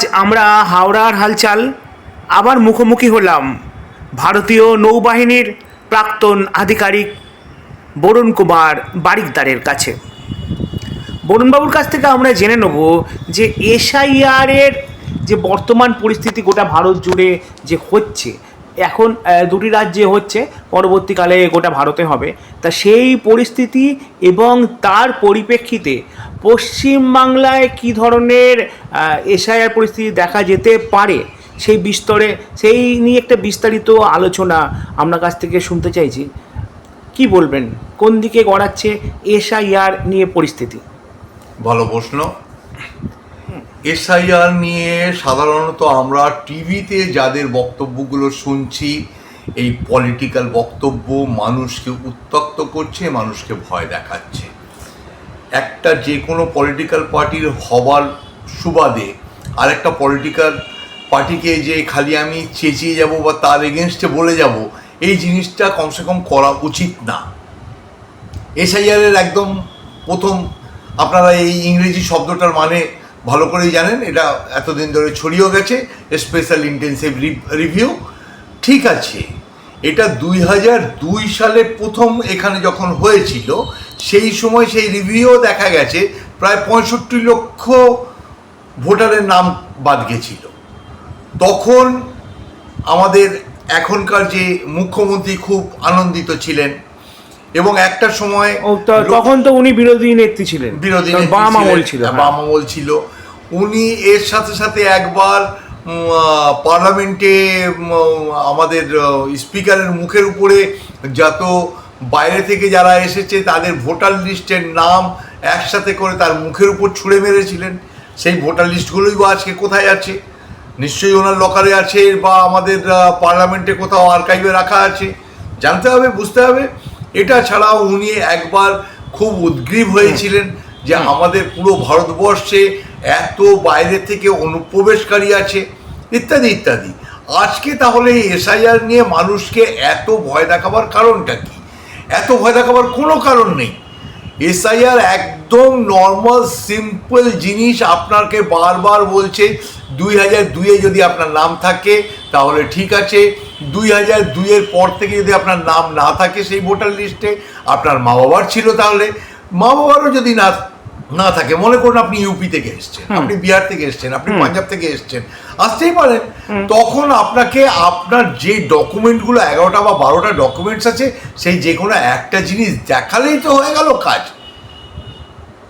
আজ আমরা হাওড়ার হালচাল আবার মুখোমুখি হলাম। ভারতীয় নৌবাহিনীর প্রাক্তন আধিকারিক বরুণ কুমার বারিকদারের কাছে। বরুণবাবুর কাছ থেকে আমরা জেনে নেব যে এসআইআরের যে বর্তমান পরিস্থিতি গোটা ভারত জুড়ে যে হচ্ছে, এখন দুটি রাজ্যে হচ্ছে, পরবর্তীকালে গোটা ভারতে হবে। তা সেই পরিস্থিতি এবং তার পরিপ্রেক্ষিতে পশ্চিমবাংলায় কী ধরনের এসআইআর পরিস্থিতি দেখা যেতে পারে? সেই বিস্তরে, সেই নিয়ে একটা বিস্তারিত আলোচনা আপনার কাছ থেকে শুনতে চাইছি। কি বলবেন? কোন দিকে গড়াচ্ছে এসআইআর নিয়ে পরিস্থিতি? ভালো প্রশ্ন। এসআইআর নিয়ে সাধারণত আমরা টিভিতে যাদের বক্তব্যগুলো শুনছি, এই পলিটিক্যাল বক্তব্য মানুষকে উত্তক্ত করছে, মানুষকে ভয় দেখাচ্ছে। একটা যে কোনো পলিটিক্যাল পার্টির হবার সুবাদে আরেকটা পলিটিক্যাল পার্টিকে যে খালি আমি চেঁচিয়ে যাব বা তার এগেনস্টে বলে যাব, এই জিনিসটা কমসে কম করা উচিত না। এসআইআরের একদম প্রথম, আপনারা এই ইংরেজি শব্দটার মানে ভালো করেই জানেন, এটা এতদিন ধরে ছড়িয়েও গেছে স্পেশাল ইন্টেন্সিভ রিভিউ ঠিক আছে, এটা দুই হাজার দুই সালে প্রথম এখানে যখন হয়েছিল সেই সময় সেই রিভিউও দেখা গেছে প্রায় পঁয়ষট্টি লক্ষ ভোটারের নাম বাদ গেছিল। তখন আমাদের এখনকার যে মুখ্যমন্ত্রী খুব আনন্দিত ছিলেন এবং একটা সময় তখন তো উনি বিরোধী নেত্রী ছিলেন। বিরোধী বাম ছিলেন, আমল ছিল হ্যাঁ। বাম আমল ছিল। উনি এর সাথে সাথে একবার পার্লামেন্টে আমাদের স্পিকারের মুখের উপরে যত বাইরে থেকে যারা এসেছে তাদের ভোটার লিস্টের নাম একসাথে করে তার মুখের উপর ছুঁড়ে মেরেছিলেন। সেই ভোটার লিস্টগুলোই বা আজকে কোথায় আছে? নিশ্চয়ই ওনার লকারে আছে বা আমাদের পার্লামেন্টে কোথাও আর্কাইভে রাখা আছে। জানতে হবে বুঝতে হবে। এটা ছাড়াও উনি একবার খুব উদ্গ্রীব হয়েছিলেন যে আমাদের পুরো ভারতবর্ষে এত বাইরে থেকে অনুপ্রবেশকারী আছে ইত্যাদি ইত্যাদি। আজকে তাহলে এই এসআইআর নিয়ে মানুষকে এত ভয় দেখাবার কারণটা কি? এত ভয় দেখাবার কোনো কারণ নেই। এসআইআর একদম নর্মাল সিম্পল জিনিস আপনাকে বারবার বলছে, দুই হাজার দুইয়ে যদি আপনার নাম থাকে, তাহলে ঠিক আছে। দুই হাজার দুইয়ের পর থেকে যদি আপনার নাম না থাকে সেই ভোটার লিস্টে, আপনার মা বাবার ছিল তাহলে। মা বাবারও যদি না না থাকে। মনে করুন আপনি ইউপি থেকে এসছেন আপনি বিহার থেকে এসছেন আপনি পাঞ্জাব থেকে এসছেন আসতেই পারেন। তখন আপনাকে আপনার যে ডকুমেন্টগুলো এগারোটা বা বারোটা ডকুমেন্টস আছে সেই যে কোনো একটা জিনিস দেখালেই তো হয়ে গেল কাজ।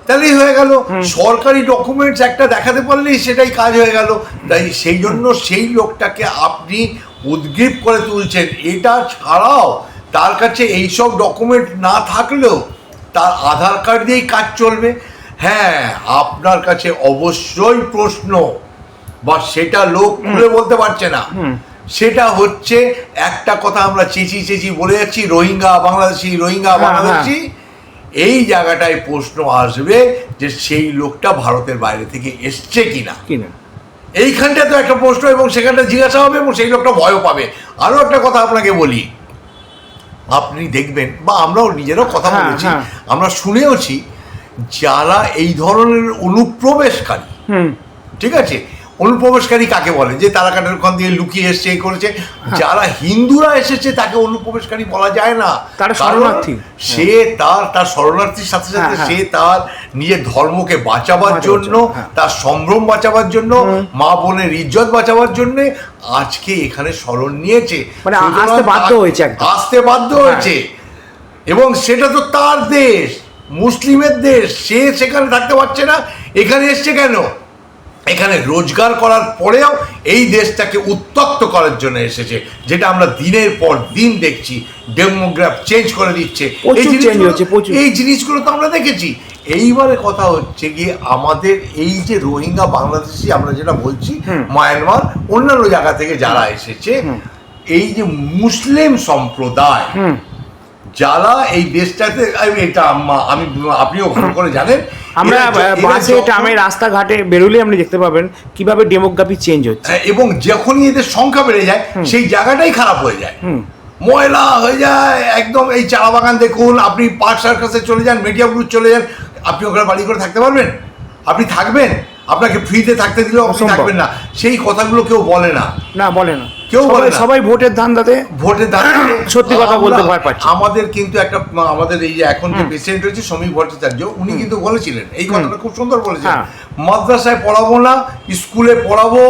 তাহলেই হয়ে গেল। সরকারি ডকুমেন্টস একটা দেখাতে পারলেই সেটাই কাজ হয়ে গেল। তাই সেই জন্য সেই লোকটাকে আপনি উদ্গ্রীব করে তুলছেন। এটা ছাড়াও তার কাছে এইসব ডকুমেন্ট না থাকলেও তার আধার কার্ড দিয়েই কাজ চলবে। হ্যাঁ আপনার কাছে অবশ্যই প্রশ্ন বা সেটা লোক খুলে বলতে পারছে না। সেটা হচ্ছে একটা কথা আমরা চেঁচি চেঁচি বলে যাচ্ছি রোহিঙ্গা বাংলাদেশি রোহিঙ্গা হ্যাঁ, বাংলাদেশি। এই জায়গাটায় প্রশ্ন আসবে যে সেই লোকটা ভারতের বাইরে থেকে এসছে কিনা। কিনা। এইখানটা তো একটা প্রশ্ন এবং সেখানটা জিজ্ঞাসা হবে এবং সেই লোকটা ভয়ও পাবে। আরও একটা কথা আপনাকে বলি। আপনি দেখবেন বা আমরাও নিজেরাও কথা হ্যাঁ, বলেছি হ্যাঁ। আমরা শুনেওছি যারা এই ধরনের অনুপ্রবেশকারী ঠিক আছে? অনুপ্রবেশকারী কাকে বলে? যে তারাকাটের ওখান দিয়ে লুকিয়ে এসছে করেছে। যারা হিন্দুরা এসেছে তাকে অনুপ্রবেশকারী বলা যায় না। তারা শরণার্থী। সে তার তার শরণার্থীর সাথে সাথে হ্যাঁ, হ্যাঁ। সে তার নিজের ধর্মকে বাঁচাবার জন্য হ্যাঁ। তার সম্ভ্রম বাঁচাবার জন্য মা বোনের ইজ্জত বাঁচাবার জন্য আজকে এখানে শরণ নিয়েছে। মানে আসতে বাধ্য হয়েছে। আসতে বাধ্য হ্যাঁ। হয়েছে। এবং সেটা তো তার দেশ। মুসলিমের দেশ সে সেখানে থাকতে পারছে না এখানে এসছে কেন? এখানে রোজগার করার পরেও এই দেশটাকে উত্তক্ত করার জন্য এসেছে যেটা আমরা দিনের পর দিন দেখছি ডেমোগ্রাফ চেঞ্জ করে দিচ্ছে। এই জিনিসগুলো- হচ্ছে, প্রচুর। এই জিনিসগুলো তো আমরা দেখেছি। এইবারে কথা হচ্ছে গিয়ে আমাদের এই যে রোহিঙ্গা বাংলাদেশি আমরা যেটা বলছি মায়ানমার অন্যান্য জায়গা থেকে যারা এসেছে এই যে মুসলিম সম্প্রদায় যারা এই দেশটাতে এটা আমি আপনিও ভালো করে জানেন। আমরা বাসে ট্রামে রাস্তাঘাটে বেরোলে আপনি দেখতে পাবেন কীভাবে ডেমোগ্রাফি চেঞ্জ হচ্ছে। হ্যাঁ, এবং যখনই এদের সংখ্যা বেড়ে যায় সেই জায়গাটাই খারাপ হয়ে যায়। ময়লা হয়ে যায় একদম এই চা বাগান দেখুন আপনি পার্ক সার্কাসে চলে যান মেটিয়াপুর চলে যান আপনি ওখানে বাড়ি করে থাকতে পারবেন? আপনি থাকবেন? আপনাকে ফ্রিতে থাকতে দিলেও আপনি। থাকবেন না। সেই কথাগুলো কেউ বলে না। না বলে না। কেউ বলে সবাই ভোটের ধান্দাতে ভোটের সত্যি কথা বলতে ভয় পাচ্ছি। আমাদের কিন্তু একটা আমাদের এই যে এখন যে প্রেসিডেন্ট রয়েছে ভট্টাচার্য উনি কিন্তু বলেছিলেন এই কথাটা খুব সুন্দর বলেছেন হ্যাঁ। মাদ্রাসায় পড়াবো না স্কুলে পড়াবো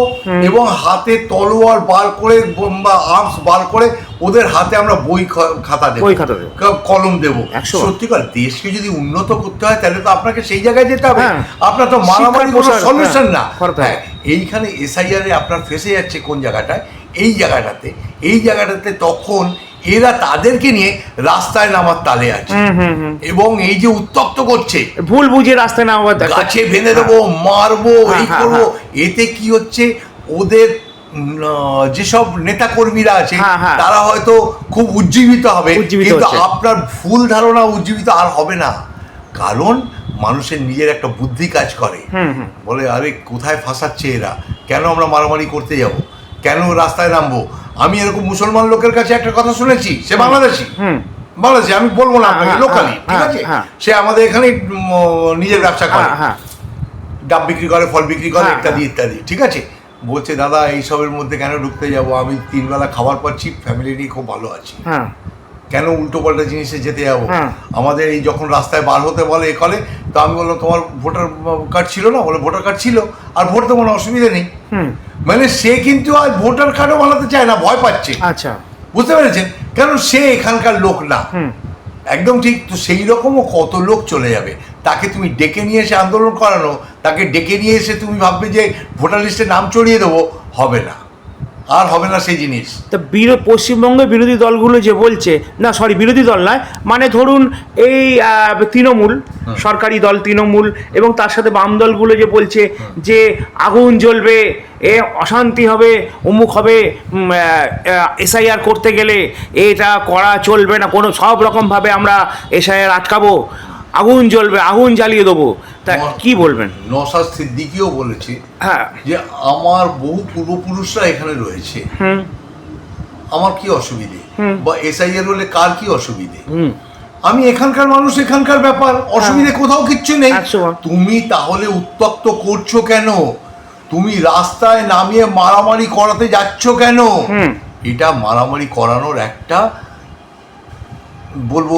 এবং হাতে তলোয়ার বার করে বা আর্মস বার করে ওদের হাতে আমরা বই খাতা দেবো। বই খাতা দেবো। কলম দেবো। সত্যিকার দেশকে যদি উন্নত করতে হয় তাহলে তো আপনাকে সেই জায়গায় যেতে হবে। হ্যাঁ। আপনার তো মারামারি কোনো সলিউশন হ্যাঁ, না। এইখানে এসআইআর এ আপনার ফেসে যাচ্ছে কোন জায়গাটায়? এই জায়গাটাতে। এই জায়গাটাতে তখন এরা তাদেরকে নিয়ে রাস্তায় নামার তালে আছে। এবং এই যে উত্তপ্ত করছে ভুল বুঝে রাস্তায় না আবার দেখো গাছে বেঁধে দেবো মারবো হ্যাঁ, এই হ্যাঁ, করব। এতে কি হচ্ছে? ওদের যেসব নেতা কর্মীরা আছে হ্যাঁ, হ্যাঁ। তারা হয়তো খুব উজ্জীবিত হবে। কিন্তু আপনার ভুল ধারণা উজ্জীবিত আর হবে না। কারণ মানুষের নিজের একটা বুদ্ধি কাজ করে। বলে আরে কোথায় ফাঁসাচ্ছে এরা? কেন আমরা মারামারি করতে যাব? কেন রাস্তায় নামবো? আমি এরকম মুসলমান লোকের কাছে একটা কথা শুনেছি সে বাংলাদেশি। বাংলাদেশি আমি বলব না হ্যাঁ, আপনাকে হ্যাঁ, লোকালি হ্যাঁ, ঠিক আছে? হ্যাঁ। সে আমাদের এখানে নিজের ব্যবসা করে। হ্যাঁ হ্যাঁ। ডাব বিক্রি করে ফল বিক্রি করে হ্যাঁ, ইত্যাদি ইত্যাদি ঠিক আছে? বলছে দাদা এইসবের মধ্যে কেন ঢুকতে যাব? আমি তিনবেলা খাবার পাচ্ছি ফ্যামিলি নিয়ে খুব ভালো আছি। হ্যাঁ। কেন উল্টো পাল্টা জিনিসে যেতে যাব? হ্যাঁ। আমাদের এই যখন রাস্তায় বার হতে বলে এ কলে তো আমি বললাম তোমার ভোটার কার্ড ছিল না? বলে ভোটার কার্ড ছিল। আর ভোট তো কোনো অসুবিধা নেই। মানে সে কিন্তু আজ ভোটার কার্ডও বানাতে চায় না ভয় পাচ্ছে। আচ্ছা। বুঝতে পেরেছেন? কারণ সে এখানকার লোক না? একদম ঠিক তো সেই রকমও কত লোক চলে যাবে? তাকে তুমি ডেকে নিয়ে এসে আন্দোলন করানো তাকে ডেকে নিয়ে এসে তুমি ভাববে যে ভোটার লিস্টে নাম চড়িয়ে দেবো হবে না। আর হবে না সেই জিনিস। তা বিরো পশ্চিমবঙ্গের বিরোধী দলগুলো যে বলছে না সরি বিরোধী দল নয় মানে ধরুন এই তৃণমূল সরকারি দল তৃণমূল এবং তার সাথে বাম দলগুলো যে বলছে যে আগুন জ্বলবে এ অশান্তি হবে অমুক হবে এসআইআর করতে গেলে এটা করা চলবে না কোনো সব রকমভাবে আমরা এসআইআর আটকাবো। আগুন জ্বলবে আগুন জ্বালিয়ে দেবো। তা কি বলবেন? নসাদ সিদ্দিকিও বলেছে হ্যাঁ। যে আমার বহু পূর্বপুরুষরা এখানে রয়েছে। আমার কি অসুবিধে। বা এসআইআর হলে কার কি অসুবিধে? আমি এখানকার মানুষ এখানকার ব্যাপার। অসুবিধে কোথাও কিচ্ছু নেই। তুমি তাহলে উত্তক্ত করছ কেন? তুমি রাস্তায় নামিয়ে মারামারি করাতে যাচ্ছ কেন? এটা মারামারি করানোর একটা বলব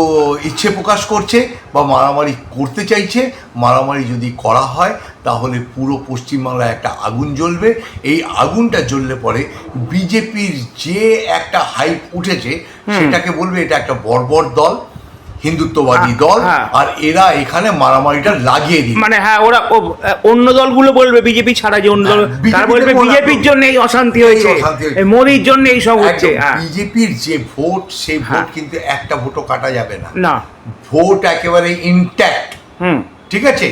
ইচ্ছে প্রকাশ করছে বা মারামারি করতে চাইছে। মারামারি যদি করা হয় তাহলে পুরো পশ্চিমবাংলায় একটা আগুন জ্বলবে। এই আগুনটা জ্বললে পরে বিজেপির যে একটা হাইপ উঠেছে সেটাকে বলবে এটা একটা বর্বর দল। হিন্দুত্ববাদী হ্যাঁ, দল হ্যাঁ। আর এরা এখানে মারামারিটা লাগিয়ে দিই মানে হ্যাঁ ওরা অন্য দলগুলো বলবে বিজেপি ছাড়া যে অন্য দল হ্যাঁ, তারা বলবে বিজেপির জন্য এই অশান্তি হয়েছে। মোদির জন্য এই সব হচ্ছে হ্যাঁ। বিজেপির যে ভোট সেই ভোট। কিন্তু একটা ভোটও কাটা যাবে না। না। ভোট একেবারে ইনট্যাক্ট হুম। ঠিক আছে?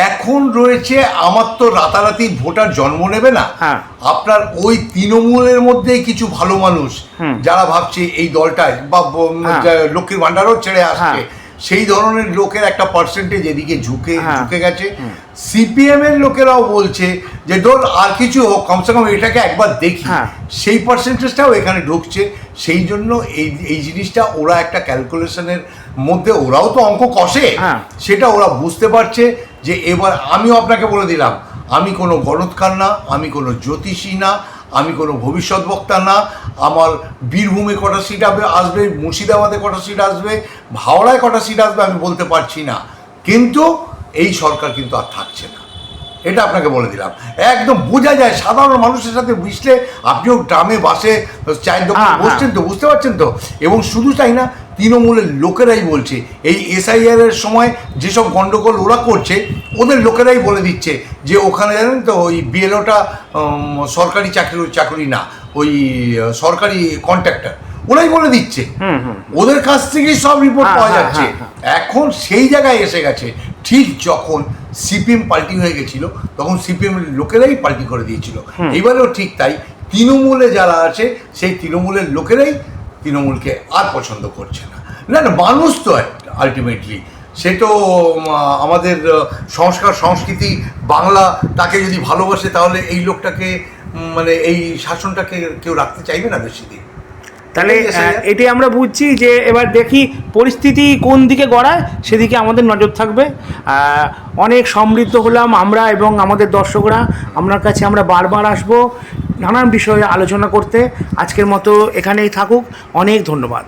এখন রয়েছে আমার তো রাতারাতি ভোটার জন্ম নেবে না হ্যাঁ। আপনার ওই তৃণমূলের মধ্যেই কিছু ভালো মানুষ। যারা ভাবছে এই দলটায় বা হ্যাঁ। লক্ষ্মীর ভান্ডারও ছেড়ে আসছে হ্যাঁ। সেই ধরনের লোকের একটা পার্সেন্টেজ এদিকে ঝুঁকে। ঝুঁকে গেছে সিপিএম এর লোকেরাও বলছে যে ধর আর কিছু হোক কমসে কম এটাকে একবার দেখি। সেই পার্সেন্টেজটাও এখানে ঢুকছে সেই জন্য এই এই জিনিসটা ওরা একটা ক্যালকুলেশনের মধ্যে ওরাও তো অঙ্ক কষে। সেটা ওরা বুঝতে পারছে যে এবার আমিও আপনাকে বলে দিলাম আমি কোনো গণৎকার না আমি কোনো জ্যোতিষী না আমি কোনো ভবিষ্যৎ বক্তা না আমার বীরভূমে কটা সিট আসবে আসবে মুর্শিদাবাদে কটা সিট আসবে হাওড়ায় কটা সিট আসবে আমি বলতে পারছি না। কিন্তু এই সরকার কিন্তু আর থাকছে না। এটা আপনাকে বলে দিলাম। একদম বোঝা যায় সাধারণ মানুষের সাথে মিশলে আপনিও গ্রামে বাসে চায়ের দোকানে হ্যাঁ, বসছেন তো বুঝতে পারছেন তো? এবং শুধু তাই না তৃণমূলের লোকেরাই বলছে। এই এসআইআর এর সময় যেসব গন্ডগোল ওরা করছে ওদের লোকেরাই বলে দিচ্ছে যে ওখানে জানেন তো ওই বিএলওটা সরকারি চাকরি চাকরি না ওই সরকারি কন্ট্রাক্টর ওরাই বলে দিচ্ছে। ওদের কাছ থেকেই সব রিপোর্ট হ্যাঁ, পাওয়া হ্যাঁ, যাচ্ছে। হ্যাঁ, এখন সেই জায়গায় এসে গেছে। ঠিক যখন সিপিএম পাল্টি হয়ে গেছিল তখন সিপিএম লোকেরাই পাল্টি করে দিয়েছিল। এবারেও ঠিক তাই। তৃণমূলে যারা আছে সেই তৃণমূলের লোকেরাই তৃণমূলকে আর পছন্দ করছে না। না না, মানুষ তো আলটিমেটলি সে তো আমাদের সংস্কার, সংস্কৃতি, বাংলা তাকে যদি ভালোবাসে তাহলে এই লোকটাকে মানে এই শাসনটাকে কেউ রাখতে চাইবে না বেশি দিন। তাহলে। এটাই আমরা বুঝছি যে এবার দেখি পরিস্থিতি কোন দিকে গড়ায় সেদিকে আমাদের নজর থাকবে। অনেক সমৃদ্ধ হলাম আমরা এবং আমাদের দর্শকরা। আপনার কাছে আমরা বারবার আসব নানান বিষয়ে আলোচনা করতে। আজকের মতো এখানেই থাকুক। অনেক ধন্যবাদ।